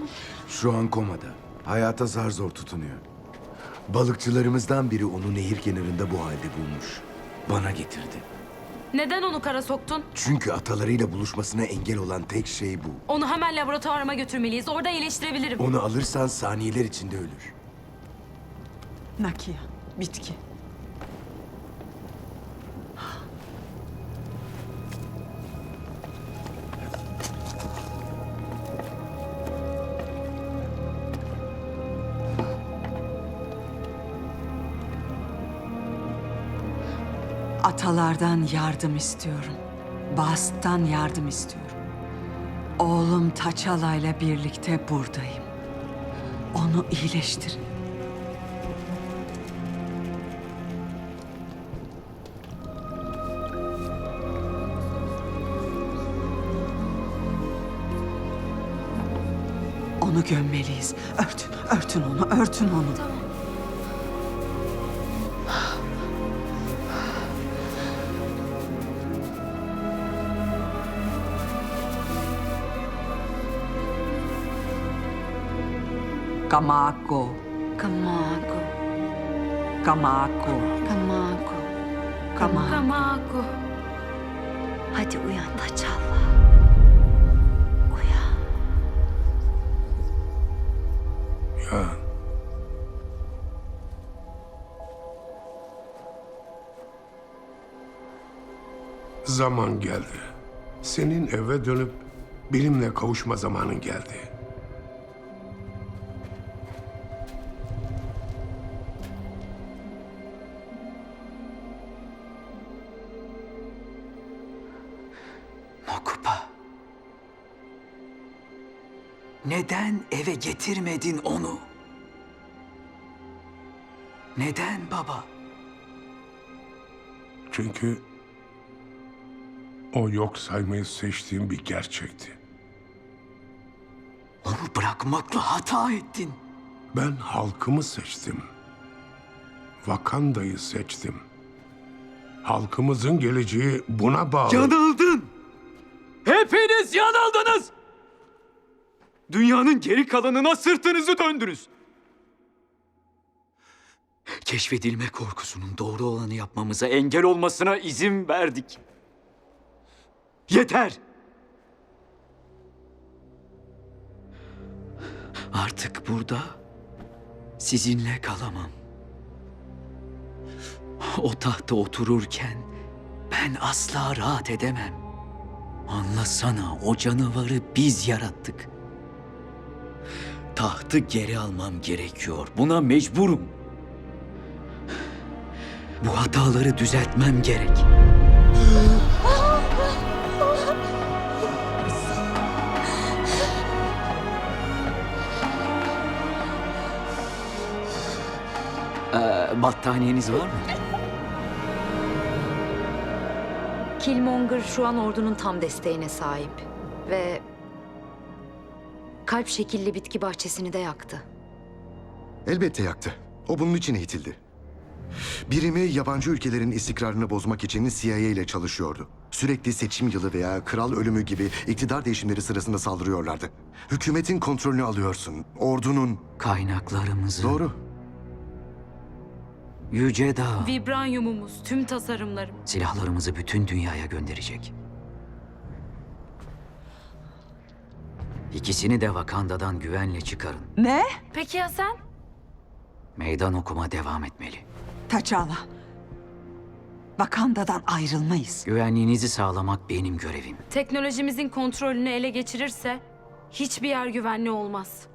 Mu? Şu an komada. Hayata zar zor tutunuyor. Balıkçılarımızdan biri onu nehir kenarında bu halde bulmuş. Bana getirdi. Neden onu kara soktun? Çünkü atalarıyla buluşmasına engel olan tek şey bu. Onu hemen laboratuvarıma götürmeliyiz. Orada iyileştirebilirim. Onu alırsan saniyeler içinde ölür. Nakia, bitki. Atalardan yardım istiyorum. Bast'tan yardım istiyorum. Oğlum Taçala ile birlikte buradayım. Onu iyileştirin. Onu gömmeliyiz. Örtün, örtün onu, örtün onu. Tamam. Kamako, Kamako. Kamako, Kamako. Kamako. Kamako. Hadi uyan Taçalla. Uyan. Ya. Zaman geldi. Senin eve dönüp bilimle kavuşma zamanın geldi. Nokupa. Neden eve getirmedin onu? Neden baba? Çünkü o yok saymayı seçtiğim bir gerçekti. Onu bırakmakla hata ettin. Ben halkımı seçtim. Vakanda'yı seçtim. Halkımızın geleceği buna bağlı. Yanıldın. Hepiniz yanıldınız. Dünyanın geri kalanına sırtınızı döndünüz. Keşfedilme korkusunun doğru olanı yapmamıza engel olmasına izin verdik. Yeter. Artık burada sizinle kalamam. O tahta otururken ben asla rahat edemem. Anlasana o canavarı biz yarattık. Tahtı geri almam gerekiyor. Buna mecburum. Bu hataları düzeltmem gerek. Ee, battaniyeniz var mı? Killmonger şu an ordunun tam desteğine sahip. Ve kalp şekilli bitki bahçesini de yaktı. Elbette yaktı. O bunun için eğitildi. Birimi yabancı ülkelerin istikrarını bozmak için CIA ile çalışıyordu. Sürekli seçim yılı veya kral ölümü gibi iktidar değişimleri sırasında saldırıyorlardı. Hükümetin kontrolünü alıyorsun. Ordunun... Kaynaklarımızı... Doğru. Yüce Dağ. Vibranyumumuz, tüm tasarımlarım. Silahlarımızı bütün dünyaya gönderecek. İkisini de Wakanda'dan güvenle çıkarın. Ne? Peki ya sen? Meydan okuma devam etmeli. Taçala. Vakanda'dan ayrılmayız. Güvenliğinizi sağlamak benim görevim. Teknolojimizin kontrolünü ele geçirirse hiçbir yer güvenli olmaz.